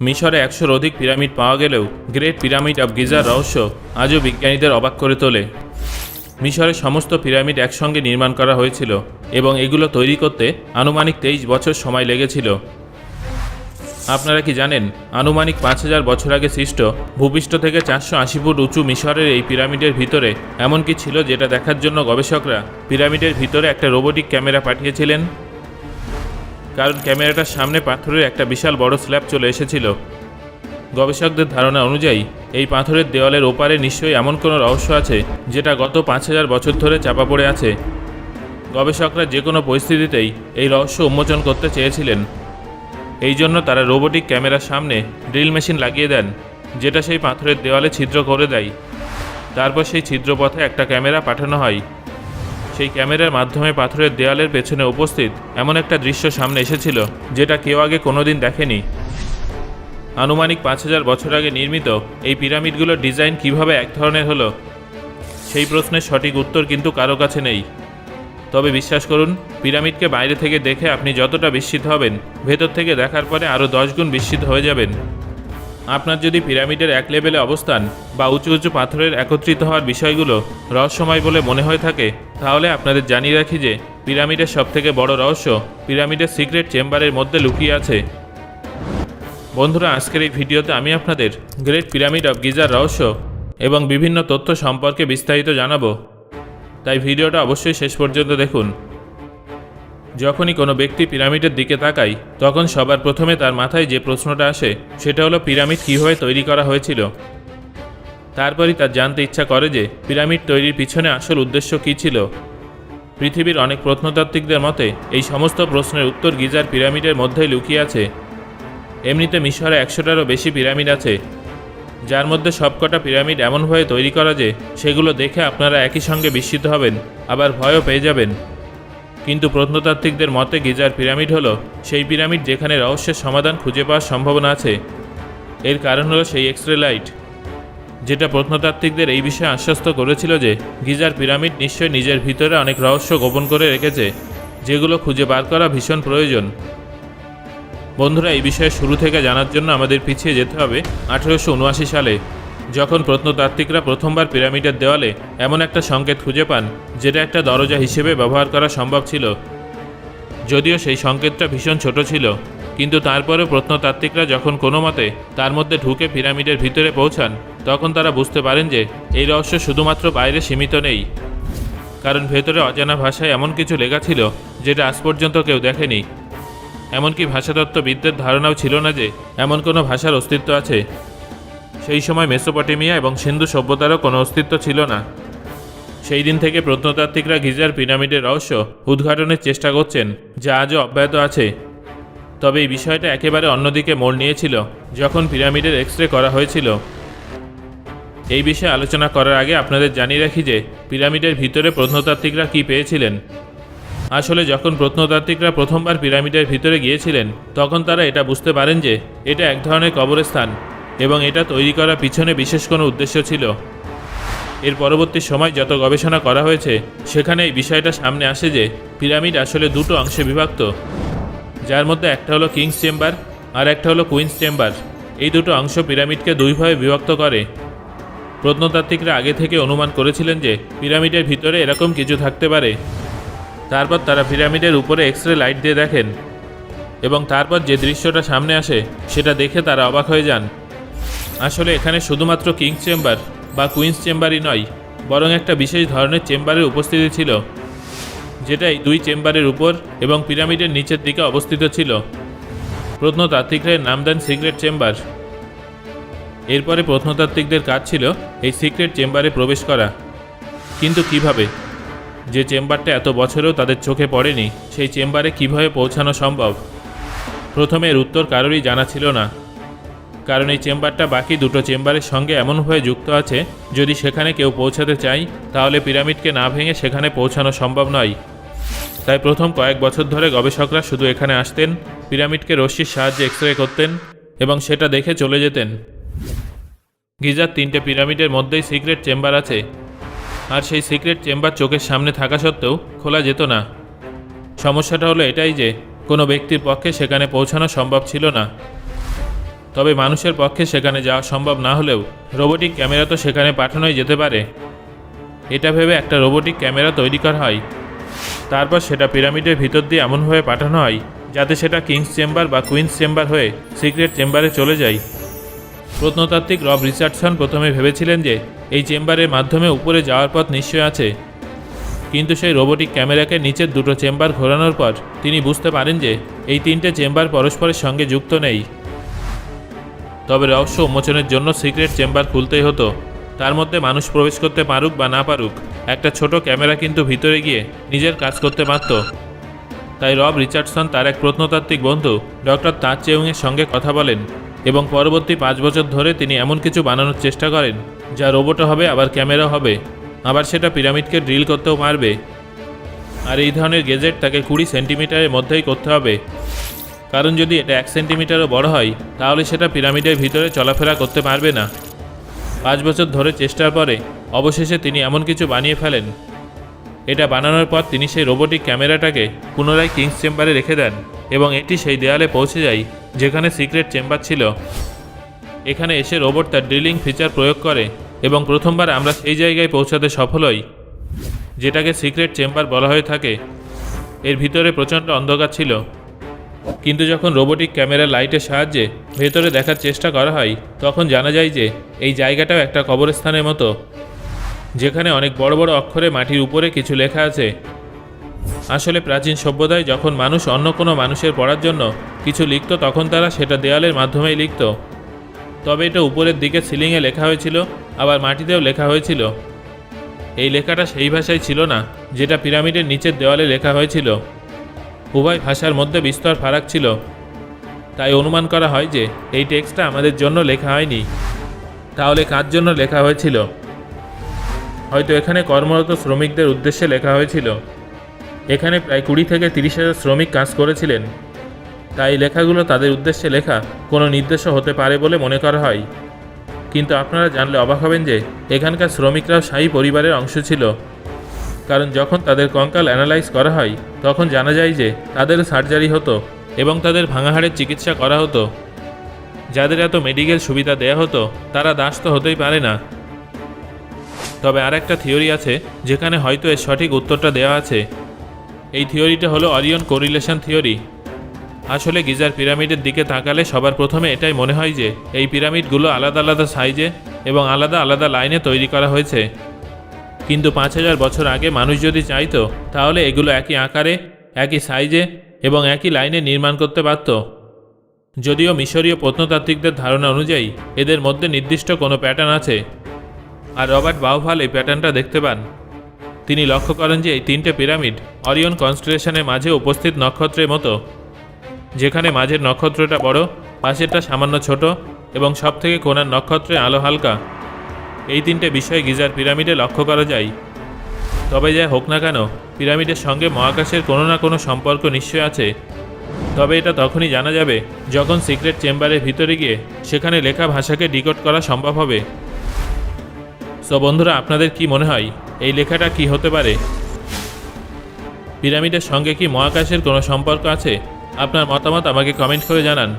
মিশরে একশোর অধিক পিরামিড পাওয়া গেলেও গ্রেট পিরামিড অব গিজার রহস্য আজও বিজ্ঞানীদের অবাক করে তোলে। মিশরের সমস্ত পিরামিড একসঙ্গে নির্মাণ করা হয়েছিল এবং এগুলো তৈরি করতে আনুমানিক তেইশ বছর সময় লেগেছিল। আপনারা কি জানেন, আনুমানিক পাঁচ হাজার বছর আগে সৃষ্ট ভূপৃষ্ঠ থেকে চারশো আশি ফুট উঁচু মিশরের এই পিরামিডের ভিতরে এমন কি ছিল যেটা দেখার জন্য গবেষকরা পিরামিডের ভিতরে একটা রোবোটিক ক্যামেরা পাঠিয়েছিলেন? কারণ ক্যামেরাটার সামনে পাথরের একটা বিশাল বড় স্ল্যাব চলে এসেছিল। গবেষকদের ধারণা অনুযায়ী, এই পাথরের দেওয়ালের ওপারে নিশ্চয়ই এমন কোনো রহস্য আছে, যেটা গত পাঁচ হাজার বছর ধরে চাপা পড়ে আছে। গবেষকরা যে কোনো পরিস্থিতিতেই এই রহস্য উন্মোচন করতে চেয়েছিলেন। এই জন্য তারা রোবোটিক ক্যামেরার সামনে ড্রিল মেশিন লাগিয়ে দেন, যেটা সেই পাথরের দেওয়ালে ছিদ্র করে দেয়। তারপর সেই ছিদ্রপথে একটা ক্যামেরা পাঠানো হয়। সেই ক্যামেরার মাধ্যমে পাথরের দেওয়ালের পেছনে উপস্থিত এমন একটা দৃশ্য সামনে এসেছিল, যেটা কেউ আগে কোনোদিন দেখেনি। আনুমানিক পাঁচ হাজার বছর আগে নির্মিত এই পিরামিডগুলোর ডিজাইন কীভাবে এক ধরনের হলো, সেই প্রশ্নের সঠিক উত্তর কিন্তু কারও কাছে নেই। তবে বিশ্বাস করুন, পিরামিডকে বাইরে থেকে দেখে আপনি যতটা বিস্মিত হবেন, ভেতর থেকে দেখার পরে আরও দশ গুণ বিস্মিত হয়ে যাবেন। আপনার যদি পিরামিডের এক লেভেলে অবস্থান বা উঁচু উঁচু পাথরের একত্রিত হওয়ার বিষয়গুলো রহস্যময় বলে মনে হয়ে থাকে, তাহলে আপনাদের জানিয়ে রাখি যে পিরামিডের সবথেকে বড় রহস্য পিরামিডের সিক্রেট চেম্বারের মধ্যে লুকিয়ে আছে। বন্ধুরা, আজকের এই ভিডিওতে আমি আপনাদের গ্রেট পিরামিড অফ গিজার রহস্য এবং বিভিন্ন তথ্য সম্পর্কে বিস্তারিত জানাব। তাই ভিডিওটা অবশ্যই শেষ পর্যন্ত দেখুন। যখনই কোনো ব্যক্তি পিরামিডের দিকে তাকাই তখন সবার প্রথমে তার মাথায় যে প্রশ্নটা আসে, সেটা হলো পিরামিড কীভাবে তৈরি করা হয়েছিল? তারপরই তার জানতে ইচ্ছা করে যে পিরামিড তৈরির পিছনে আসল উদ্দেশ্য কী ছিল? পৃথিবীর অনেক প্রত্নতাত্ত্বিকদের মতে, এই সমস্ত প্রশ্নের উত্তর গিজার পিরামিডের মধ্যেই লুকিয়ে আছে। এমনিতে মিশরে একশোটারও বেশি পিরামিড আছে। যার মধ্যে সবকটা পিরামিড এমনভাবে তৈরি করা যে, সেগুলো দেখে আপনারা একই সঙ্গে বিস্মিত হবেন, আবার ভয়ও পেয়ে যাবেন। কিন্তু প্রত্নতাত্ত্বিকদের মতে গিজার পিরামিড হলো সেই পিরামিড যেখানে রহস্যের সমাধান খুঁজে পাওয়ার সম্ভাবনা আছে। এর কারণ হলো সেই এক্স লাইট যেটা প্রত্নতাত্ত্বিকদের এই বিষয়ে আশ্বস্ত করেছিল যে গিজার পিরামিড নিশ্চয়ই নিজের ভিতরে অনেক রহস্য গোপন করে রেখেছে, যেগুলো খুঁজে বার করা ভীষণ প্রয়োজন। বন্ধুরা, এই বিষয়ে শুরু থেকে জানার জন্য আমাদের পিছিয়ে যেতে হবে আঠেরোশো উনআশি সালে। যখন প্রত্নতাত্ত্বিকরা প্রথমবার পিরামিডের দেওয়ালে এমন একটা সংকেত খুঁজে পান, যেটা একটা দরজা হিসেবে ব্যবহার করা সম্ভব ছিল। যদিও সেই সংকেতটা ভীষণ ছোট ছিল, কিন্তু তারপরেও প্রত্নতাত্ত্বিকরা যখন কোনো মতে তার মধ্যে ঢুকে পিরামিডের ভিতরে পৌঁছান, তখন তারা বুঝতে পারেন যে এই রহস্য শুধুমাত্র বাইরে সীমিত নেই। কারণ ভেতরে অজানা ভাষায় এমন কিছু লেখা ছিল, যেটা আজ পর্যন্ত কেউ দেখেনি। এমনকি ভাষাতত্ত্ববিদদের ধারণাও ছিল না যে এমন কোনো ভাষার অস্তিত্ব আছে। সেই সময় মেসোপটেমিয়া এবং সিন্ধু সভ্যতারও কোনো অস্তিত্ব ছিল না। সেই দিন থেকে প্রত্নতাত্ত্বিকরা গিজার পিরামিডের রহস্য উদ্ঘাটনের চেষ্টা করছেন, যা আজও অব্যাহত আছে। তবে এই বিষয়টা একেবারে অন্যদিকে মোড় নিয়েছিল, যখন পিরামিডের এক্স রে করা হয়েছিল। এই বিষয়ে আলোচনা করার আগে আপনাদের জানিয়ে রাখি যে, পিরামিডের ভিতরে প্রত্নতাত্ত্বিকরা কী পেয়েছিলেন। আসলে যখন প্রত্নতাত্ত্বিকরা প্রথমবার পিরামিডের ভিতরে গিয়েছিলেন, তখন তারা এটা বুঝতে পারেন যে, এটা এক ধরনের কবরস্থান। এবং এটা তৈরি করার পিছনে বিশেষ কোনো উদ্দেশ্য ছিল। এর পরবর্তী সময় যত গবেষণা করা হয়েছে, সেখানে এই বিষয়টা সামনে আসে যে পিরামিড আসলে দুটো অংশে বিভক্ত। যার মধ্যে একটা হলো কিংস চেম্বার আর একটা হলো কুইন্স চেম্বার। এই দুটো অংশ পিরামিডকে দুইভাবে বিভক্ত করে। প্রত্নতাত্ত্বিকরা আগে থেকে অনুমান করেছিলেন যে পিরামিডের ভিতরে এরকম কিছু থাকতে পারে। তারপর তারা পিরামিডের উপরে এক্স রে লাইট দিয়ে দেখেন। এবং তারপর যে দৃশ্যটা সামনে আসে, সেটা দেখে তারা অবাক হয়ে যান। আসলে এখানে শুধুমাত্র কিংস চেম্বার বা কুইন্স চেম্বারই নয়, বরং একটা বিশেষ ধরনের চেম্বারের উপস্থিতি ছিল, যেটাই দুই চেম্বারের উপর এবং পিরামিডের নিচের দিকে অবস্থিত ছিল। প্রত্নতাত্ত্বিকরা নাম দেন সিক্রেট চেম্বার। এরপরে প্রত্নতাত্ত্বিকদের কাজ ছিল এই সিক্রেট চেম্বারে প্রবেশ করা। কিন্তু কীভাবে? যে চেম্বারটা এত বছরেও তাদের চোখে পড়েনি, সেই চেম্বারে কীভাবে পৌঁছানো সম্ভব? প্রথমে এর উত্তর কারোরই জানা ছিল না। কারণ এই চেম্বারটা বাকি দুটো চেম্বারের সঙ্গে এমনভাবে যুক্ত আছে, যদি সেখানে কেউ পৌঁছাতে চায়, তাহলে পিরামিডকে না ভেঙে সেখানে পৌঁছানো সম্ভব নয়। তাই প্রথম কয়েক বছর ধরে গবেষকরা শুধু এখানে আসতেন, পিরামিডকে রশ্মির সাহায্যে এক্স রে করতেন এবং সেটা দেখে চলে যেতেন। গিজার তিনটে পিরামিডের মধ্যেই সিক্রেট চেম্বার আছে। আর সেই সিক্রেট চেম্বার চোখের সামনে থাকা সত্ত্বেও খোলা যেত না। সমস্যাটা হলো এটাই যে, কোনো ব্যক্তির পক্ষে সেখানে পৌঁছানো সম্ভব ছিল না। তবে মানুষের পক্ষে সেখানে যাওয়া সম্ভব না হলেও রোবোটিক ক্যামেরা তো সেখানে পাঠানোই যেতে পারে। এটা ভেবে একটা রোবোটিক ক্যামেরা তৈরি করা হয়। তারপর সেটা পিরামিডের ভিতর দিয়ে এমনভাবে পাঠানো হয়, যাতে সেটা কিংস চেম্বার বা কুইন্স চেম্বার হয়ে সিক্রেট চেম্বারে চলে যায়। প্রত্নতাত্ত্বিক রব রিচার্ডসন প্রথমে ভেবেছিলেন যে এই চেম্বারের মাধ্যমে উপরে যাওয়ার পথ নিশ্চয় আছে। কিন্তু সেই রোবোটিক ক্যামেরাকে নিচের দুটো চেম্বার ঘোরানোর পর তিনি বুঝতে পারেন যে এই তিনটে চেম্বার পরস্পরের সঙ্গে যুক্ত নেই। তবে রহস্য উন্মোচনের জন্য সিক্রেট চেম্বার খুলতেই হতো। তার মধ্যে মানুষ প্রবেশ করতে পারুক বা না পারুক, একটা ছোট ক্যামেরা কিন্তু ভিতরে গিয়ে নিজের কাজ করতে পারত। তাই রব রিচার্ডসন তার এক প্রত্নতাত্ত্বিক বন্ধু, ডক্টর তাজ চেউংয়ের সঙ্গে কথা বলেন এবং পরবর্তী পাঁচ বছর ধরে তিনি এমন কিছু বানানোর চেষ্টা করেন, যা রোবটও হবে, আবার ক্যামেরা হবে। আবার সেটা পিরামিডকে ড্রিল করতেও পারবে। আর এই ধরনের গেজেট তাকে কুড়ি সেন্টিমিটারের মধ্যেই করতে হবে। কারণ যদি এটা এক সেন্টিমিটারও বড় হয়, তাহলে সেটা পিরামিডের ভিতরে চলাফেরা করতে পারবে না। পাঁচ বছর ধরে চেষ্টার পরে অবশেষে তিনি এমন কিছু বানিয়ে ফেলেন। এটা বানানোর পর তিনি সেই রোবোটিক ক্যামেরাটাকে পুনরায় কিংস চেম্বারে রেখে দেন এবং এটি সেই দেয়ালে পৌঁছে যায়, যেখানে সিক্রেট চেম্বার ছিল। এখানে এসে রোবট তার ড্রিলিং ফিচার প্রয়োগ করে এবং প্রথমবার আমরা সেই জায়গায় পৌঁছাতে সফল হই, যেটাকে সিক্রেট চেম্বার বলা হয়ে থাকে। এর ভিতরে প্রচণ্ড অন্ধকার ছিল। কিন্তু যখন রোবোটিক ক্যামেরা লাইটের সাহায্যে ভেতরে দেখার চেষ্টা করা হয়, তখন জানা যায় যে এই জায়গাটাও একটা কবরস্থানের মতো, যেখানে অনেক বড় বড় অক্ষরে মাটির উপরে কিছু লেখা আছে। আসলে প্রাচীন সভ্যতায় যখন মানুষ অন্য কোনো মানুষের পড়ার জন্য কিছু লিখত, তখন তারা সেটা দেয়ালের মাধ্যমেই লিখত। তবে এটা উপরের দিকে সিলিংয়ে লেখা হয়েছিল, আবার মাটিতেও লেখা হয়েছিল। এই লেখাটা সেই ভাষায় ছিল না, যেটা পিরামিডের নিচের দেওয়ালে লেখা হয়েছিল। উভয় ভাষার মধ্যে বিস্তর ফারাক ছিল। তাই অনুমান করা হয় যে, এই টেক্সটটা আমাদের জন্য লেখা হয়নি। তাহলে কার জন্য লেখা হয়েছিল? হয়তো এখানে কর্মরত শ্রমিকদের উদ্দেশ্যে লেখা হয়েছিল। এখানে প্রায় কুড়ি থেকে তিরিশ হাজার শ্রমিক কাজ করেছিলেন। তাই লেখাগুলো তাদের উদ্দেশ্যে লেখা কোনো নির্দেশও হতে পারে বলে মনে করা হয়। কিন্তু আপনারা জানলে অবাক হবেন যে, এখানকার শ্রমিকরাও শাহী পরিবারের অংশ ছিল। কারণ যখন তাদের কঙ্কাল অ্যানালাইজ করা হয়, তখন জানা যায় যে তাদের সার্জারি হতো এবং তাদের ভাঙা হাড়ের চিকিৎসা করা হতো। যাদের এত মেডিকেল সুবিধা দেয়া হতো, তারা দাস তো হতেই পারে না। তবে আর একটা থিওরি আছে, যেখানে হয়তো এর সঠিক উত্তরটা দেওয়া আছে। এই থিওরিটা হলো অরিয়ন কোরিলেশন থিওরি। আসলে গিজার পিরামিডের দিকে তাকালে সবার প্রথমে এটাই মনে হয় যে, এই পিরামিডগুলো আলাদা আলাদা সাইজে এবং আলাদা আলাদা লাইনে তৈরি করা হয়েছে। কিন্তু পাঁচ হাজার বছর আগে মানুষ যদি চাইতো, তাহলে এগুলো একই আকারে, একই সাইজে এবং একই লাইনে নির্মাণ করতে পারত। যদিও মিশরীয় প্রত্নতাত্ত্বিকদের ধারণা অনুযায়ী এদের মধ্যে নির্দিষ্ট কোনো প্যাটার্ন আছে। আর রবার্ট বাউভাল এই প্যাটার্নটা দেখতে পান। তিনি লক্ষ্য করেন যে এই তিনটে পিরামিড অরিয়ন কনস্টেলেশনের মাঝে উপস্থিত নক্ষত্রের মতো। যেখানে মাঝের নক্ষত্রটা বড়, পাশেরটা সামান্য ছোট এবং সবথেকে কোনার নক্ষত্রে আলো হালকা। এই তিনটে বিষয় গিজার পিরামিডে লক্ষ্য করা যায়। তবে যাই হোক না কেন, পিরামিডের সঙ্গে মহাকাশের কোনো না কোনো সম্পর্ক নিশ্চয় আছে। তবে এটা তখনই জানা যাবে যখন সিক্রেট চেম্বারের ভিতরে গিয়ে সেখানে লেখা ভাষাকে ডিকোড করা সম্ভব হবে। সো বন্ধুরা, আপনাদের কি মনে হয়, এই লেখাটা কি হতে পারে? পিরামিডের সঙ্গে কি মহাকাশের কোনো সম্পর্ক আছে? আপনার মতামত আমাকে কমেন্ট করে জানান।